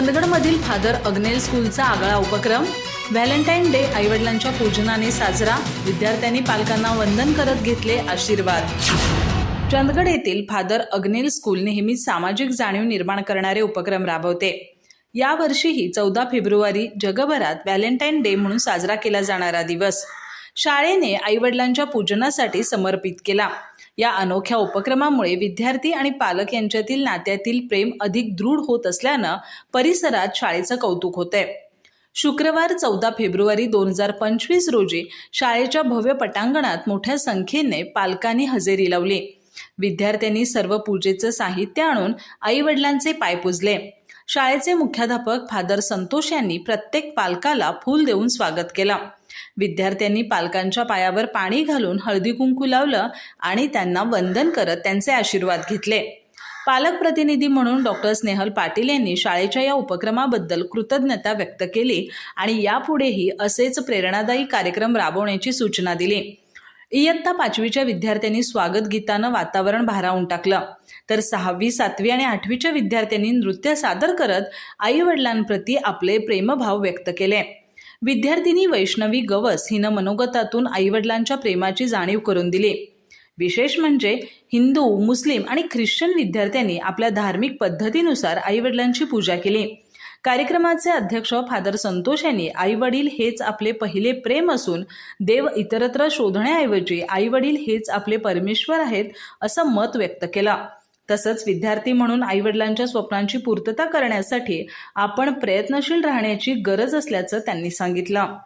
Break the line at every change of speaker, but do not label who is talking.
चंदगडमधील father Agnel स्कूलचा आगळा उपक्रम Valentine day आईवडिलांच्या पूजनाने साजरा विद्यार्थ्यांनी पालकांना वंदन करत घेतले आशीर्वाद. चंदगड येथील फादर अग्नेल स्कूल नेहमीच सामाजिक जाणीव निर्माण करणारे उपक्रम राबवते. यावर्षीही चौदा फेब्रुवारी जगभरात व्हॅलेंटाईन डे म्हणून साजरा केला जाणारा दिवस. शाळेने आईवडिलांच्या पूजनासाठी समर्पित केला. या अनोख्या उपक्रमामुळे विद्यार्थी आणि पालक यांच्यातील नात्यातील प्रेम अधिक दृढ होत असल्यानं परिसरात शाळेचं कौतुक होतंय. शुक्रवार चौदा फेब्रुवारी दोन हजार पंचवीस रोजी शाळेच्या भव्य पटांगणात मोठ्या संख्येने पालकांनी हजेरी लावली. विद्यार्थ्यांनी सर्व पूजेचं साहित्य आणून आई वडिलांचे पाय पुजले. शाळेचे मुख्याध्यापक फादर संतोष यांनी प्रत्येक पालकाला फूल देऊन स्वागत केलं. विद्यार्थ्यांनी पालकांच्या पायावर पाणी घालून हळदी कुंकू लावलं आणि त्यांना वंदन करत त्यांचे आशीर्वाद घेतले. पालक प्रतिनिधी म्हणून डॉक्टर स्नेहल पाटील यांनी शाळेच्या या उपक्रमाबद्दल कृतज्ञता व्यक्त केली आणि यापुढेही असेच प्रेरणादायी कार्यक्रम राबवण्याची सूचना दिली. इयत्ता पाचवीच्या विद्यार्थ्यांनी स्वागत गीतानं वातावरण भारावून टाकलं. तर सहावी सातवी आणि आठवीच्या विद्यार्थ्यांनी नृत्य सादर करत आई वडिलांप्रती आपले प्रेमभाव व्यक्त केले. विद्यार्थिनी वैष्णवी गवस हिनं मनोगतातून आईवडिलांच्या प्रेमाची जाणीव करून दिली. विशेष म्हणजे हिंदू मुस्लिम आणि ख्रिश्चन विद्यार्थ्यांनी आपल्या धार्मिक पद्धतीनुसार आईवडिलांची पूजा केली. कार्यक्रमाचे अध्यक्ष फादर संतोष यांनी आईवडील हेच आपले पहिले प्रेम असून देव इतरत्र शोधण्याऐवजी आईवडील हेच आपले परमेश्वर आहेत असं मत व्यक्त केलं. तसंच विद्यार्थी म्हणून आईवडिलांच्या स्वप्नांची पूर्तता करण्यासाठी आपण प्रयत्नशील राहण्याची गरज असल्याचं त्यांनी सांगितलं.